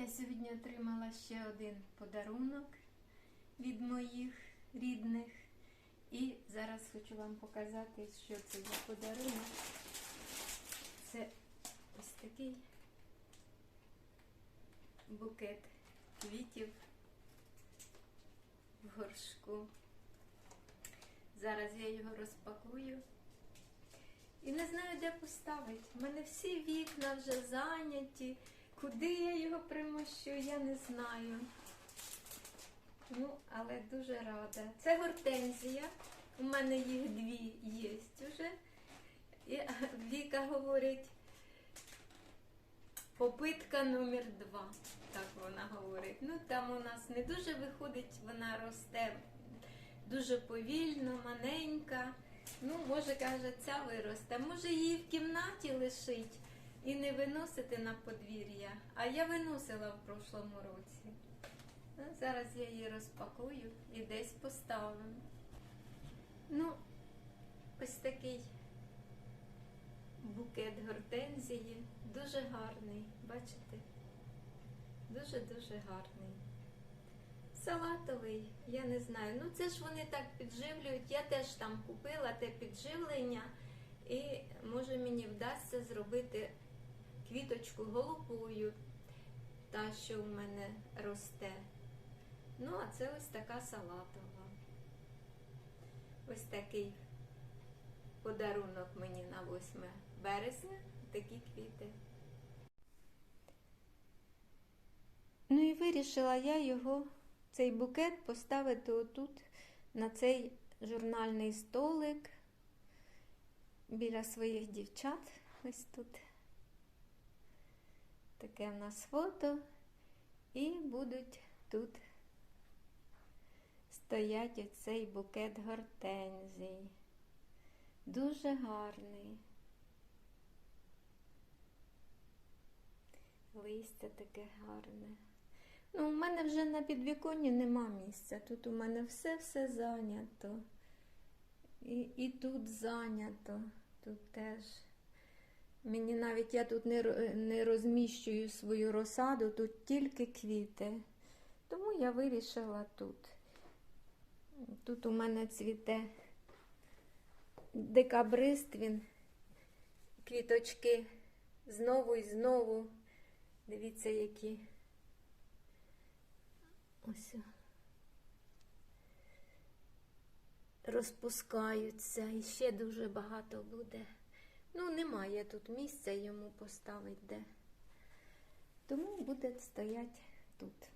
Я сьогодні отримала ще один подарунок від моїх рідних. І зараз хочу вам показати, що це за подарунок. Це ось такий букет квітів в горшку. Зараз я його розпакую. І не знаю, де поставити. У мене всі вікна вже зайняті. Куди я його примощу, я не знаю. Ну, але дуже рада. Це гортензія. У мене їх дві є вже. І Віка говорить, попитка номер два. Так вона говорить. Ну там у нас не дуже виходить, вона росте дуже повільно, маленька. Ну, може, каже, ця виросте. Може її в кімнаті лишить і не виносити на подвір'я. А я виносила в прошлому році. Ну, зараз я її розпакую і десь поставлю. Ну, ось такий букет гортензії. Дуже гарний, бачите? Дуже-дуже гарний. Салатовий, я не знаю. Ну це ж вони так підживлюють. Я теж там купила те підживлення, і може мені вдасться зробити квіточку голубою, та, що в мене росте. Ну, а це ось така салатова. Ось такий подарунок мені на 8 березня. Такі квіти. Ну і вирішила я його, цей букет, поставити отут, на цей журнальний столик біля своїх дівчат. Ось тут. Таке в нас фото. І будуть тут стоять оцей букет гортензій. Дуже гарний. Листя таке гарне. Ну, у мене вже на підвіконні нема місця. Тут у мене все-все зайнято. І, і тут зайнято, тут теж. Мені навіть я тут не, не розміщую свою розсаду, тут тільки квіти. Тому я вирішила тут. Тут у мене цвіте декабрист, він квіточки знову і знову. Дивіться, які. Ось. Розпускаються і ще дуже багато буде. Ну, немає тут місця йому поставити де. Тому буде стоять тут.